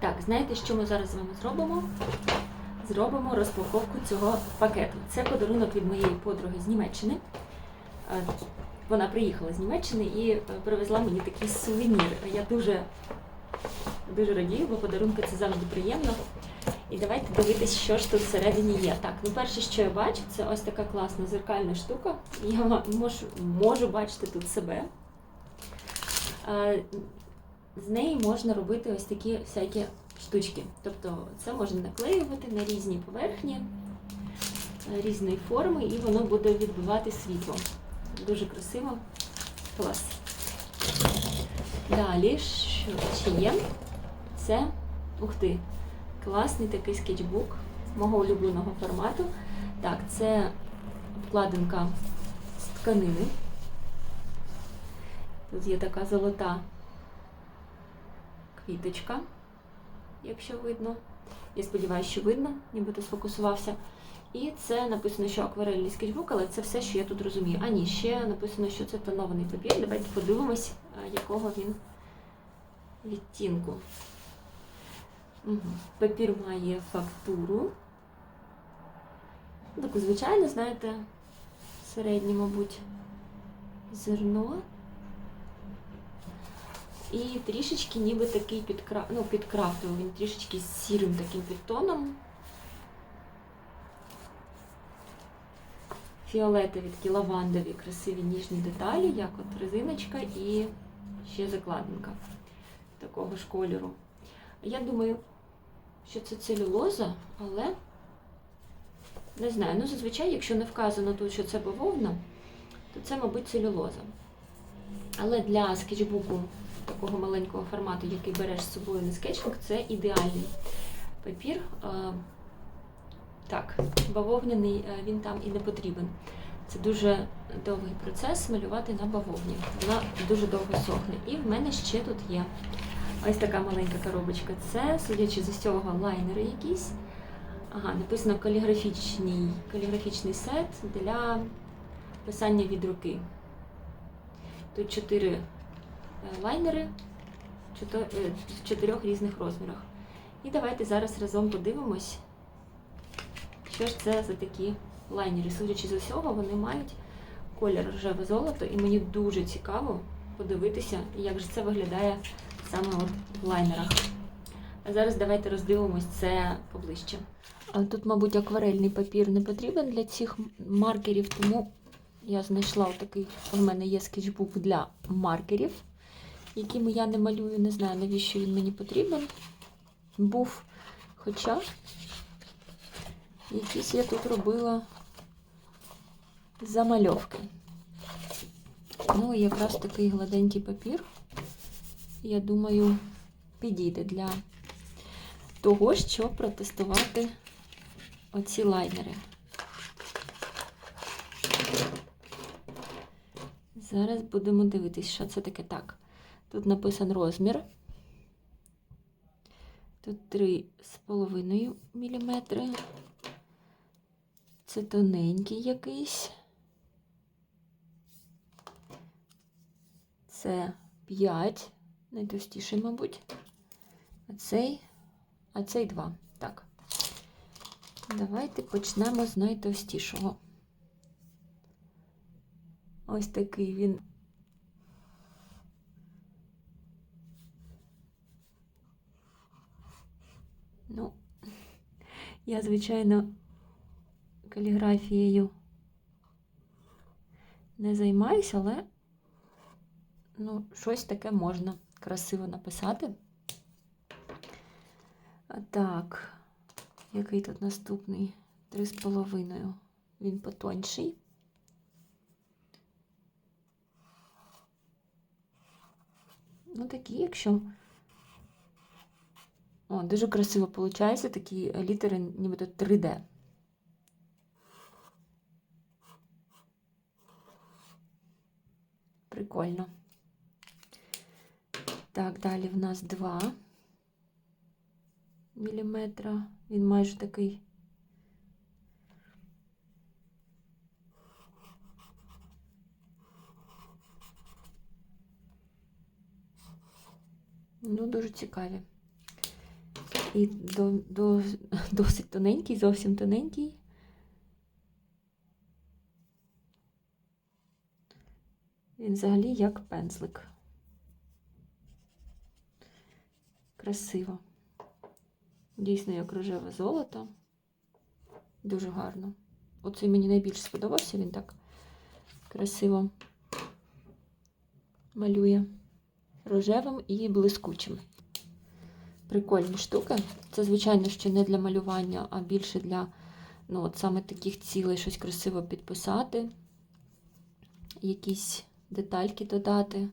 Так, знаєте, що ми зараз з вами зробимо? Зробимо розпаковку цього пакету. Це подарунок від моєї подруги з Німеччини. Е, Вона приїхала з Німеччини і е, привезла мені такий сувенір. Я дуже, дуже радію, бо подарунки це завжди приємно. І давайте дивитись, що ж тут всередині є. Так, ну перше, що я бачу, це ось така класна зеркальна штука. Я можу, можу бачити тут себе. З неї можна робити ось такі всякі штучки. Тобто це можна наклеювати на різні поверхні е, різної форми, і воно буде відбивати світло. Дуже красиво. Клас. Далі, що ще є? Це, ух ти, класний такий скетчбук мого улюбленого формату. Так, це обкладинка з тканини. Тут є така золота квіточка, якщо видно. Я сподіваюся, що видно, нібито сфокусувався. І це написано, що акварельний скетчбук, але це все, що я тут розумію. А ні, ще написано, що це тонований папір. Давайте подивимось, якого він відтінку. Угу. Папір має фактуру. Таку звичайно, знаєте, середнє, мабуть, зерно. І трішечки ніби такий підкра... ну, підкрафтовий, він трішечки з сірим таким підтоном. Фіолетові такі лавандові, красиві ніжні деталі, як от резиночка і ще закладинка такого ж кольору. Я думаю, що це целюлоза, але не знаю. Ну, зазвичай, якщо не вказано тут, що це бавовна, то це, мабуть, целюлоза. Але для скетчбуку такого маленького формату, який береш з собою на скетчбук, це ідеальний папір. Е, Так, бавовняний е, він там і не потрібен. Це дуже довгий процес малювати на бавовні. Вона дуже довго сохне. І в мене ще тут є ось така маленька коробочка. Це, судячи з усього, лайнери якісь. Ага, написано каліграфічний, каліграфічний сет для писання від руки. Тут чотири лайнери е, в чотирьох різних розмірах. І давайте зараз разом подивимось, що ж це за такі лайнери. Судячи з усього, вони мають колір рожеве золото, і мені дуже цікаво подивитися, як же це виглядає саме от в лайнерах. А зараз давайте роздивимось це поближче. А тут, мабуть, акварельний папір не потрібен для цих маркерів, тому я знайшла такий, у мене є скетчбук для маркерів, якими я не малюю, не знаю, навіщо він мені потрібен. Був. Хоча якісь я тут робила замальовки. Ну і якраз такий гладенький папір, я думаю, підійде для того, щоб протестувати оці лайнери. Зараз будемо дивитись, що це таке так. Тут написан розмір. Тут 3,5 мм. Це тоненький якийсь. Це 5, найтовстіший, мабуть. А цей, а цей 2. Так. Давайте почнемо з найтовстішого. Ось такий він. Ну, я, звичайно, каліграфією не займаюся, але ну, щось таке можна красиво написати. Так, який тут наступний? Три з половиною. Він потонший. Ну, такі, якщо. О, дуже красиво виходить, такі літери, нібито 3D. Прикольно. Так, далі в нас 2 міліметра. Він майже такий. Ну, дуже цікаві. І до, до, досить тоненький, зовсім тоненький. Він взагалі як пензлик. Красиво. Дійсно, як рожеве золото. Дуже гарно. Оцей мені найбільше сподобався, він так красиво малює рожевим і блискучим. Прикольні штуки. Це, звичайно, що не для малювання, а більше для ну, от саме таких цілей щось красиво підписати, якісь детальки додати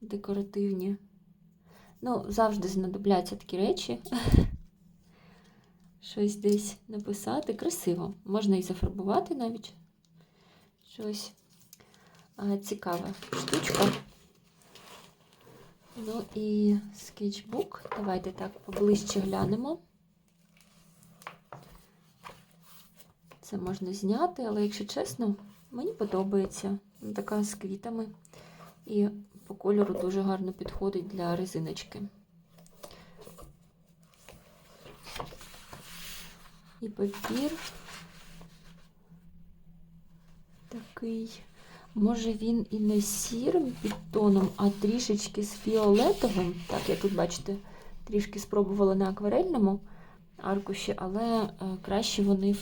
декоративні. Ну, завжди знадобляться такі речі. Щось десь написати. Красиво. Можна і зафарбувати навіть щось. А, Цікава штучка. Ну і скетчбук. Давайте так поближче глянемо. Це можна зняти, але, якщо чесно, мені подобається. Така з квітами. І по кольору дуже гарно підходить для резиночки. І папір такий. Може він і не сірим підтоном, а трішечки з фіолетовим. Так, я тут, бачите, трішки спробувала на акварельному аркуші, але е, краще вони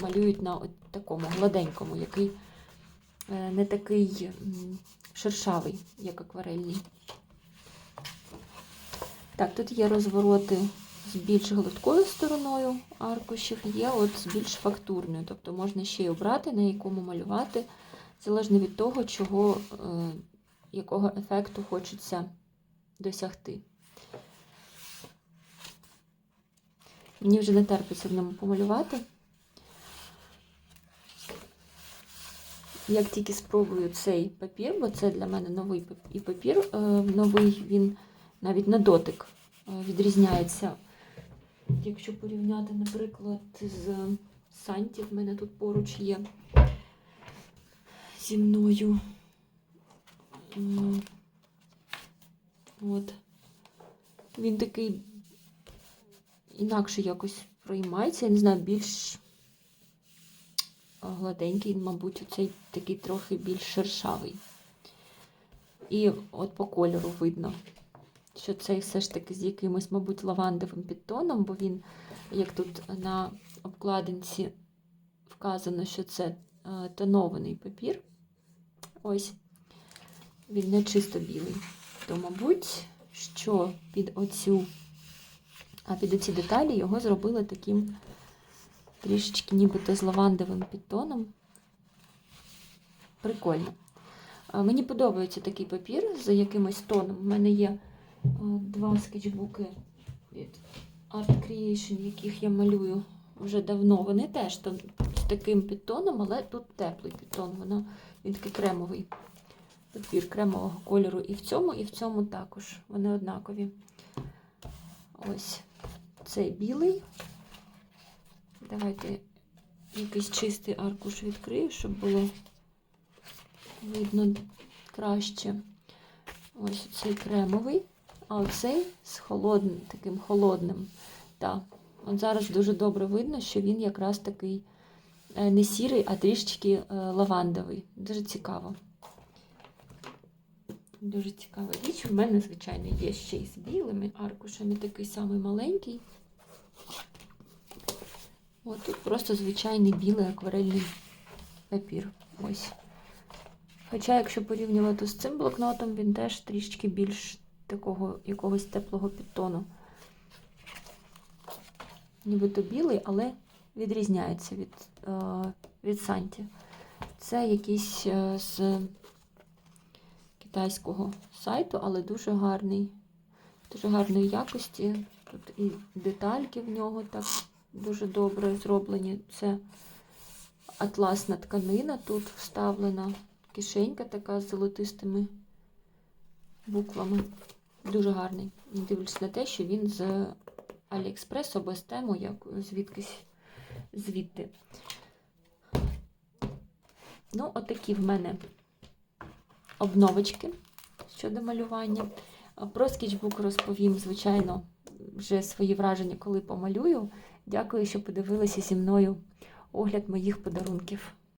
малюють на такому гладенькому, який е, не такий шершавий, як акварельний. Так, тут є розвороти з більш гладкою стороною аркушів, є от з більш фактурною. Тобто можна ще й обрати, на якому малювати, залежно від того, чого, е, якого ефекту хочеться досягти. Мені вже не терпиться в ньому помалювати. Як тільки спробую цей папір, бо це для мене новий і папір, е, новий він навіть на дотик е, відрізняється. Якщо порівняти, наприклад, з Санті, в мене тут поруч є зі мною. От. Він такий інакше якось приймається, я не знаю, більш гладенький, мабуть, оцей такий трохи більш шершавий. І от по кольору видно, що цей все ж таки з якимось, мабуть, лавандовим підтоном, бо він, як тут на обкладинці вказано, що це е, тонований папір. Ось, він не чисто білий. То, мабуть, що під оцю, а під оці деталі його зробили таким трішечки нібито з лавандовим підтоном. Прикольно. Мені подобається такий папір з якимось тоном. У мене є два скетчбуки від Art Creation, яких я малюю вже давно. Вони теж там з таким підтоном, але тут теплий підтон. Воно, він такий кремовий. Папір кремового кольору і в цьому, і в цьому також. Вони однакові. Ось цей білий. Давайте якийсь чистий аркуш відкрию, щоб було видно краще. Ось цей кремовий, а оцей з холодним, таким холодним. Так, от зараз дуже добре видно, що він якраз такий не сірий, а трішечки е, лавандовий. Дуже цікаво. Дуже цікава річ. У мене, звичайно, є ще й з білими аркушами, такий самий маленький. От тут просто звичайний білий акварельний папір. Ось. Хоча, якщо порівнювати з цим блокнотом, він теж трішки більш такого якогось теплого підтону. Нібито білий, але відрізняється від, е, від Санті. Це якийсь е, з китайського сайту, але дуже гарний, дуже гарної якості. Тут і детальки в нього так дуже добре зроблені. Це атласна тканина тут вставлена, кишенька така з золотистими буквами. Дуже гарний. Дивлюсь на те, що він з Аліекспрес або з тему, як звідкись звідти. Ну, отакі в мене обновочки щодо малювання. Про скетчбук розповім, звичайно, вже свої враження, коли помалюю. Дякую, що подивилися зі мною огляд моїх подарунків.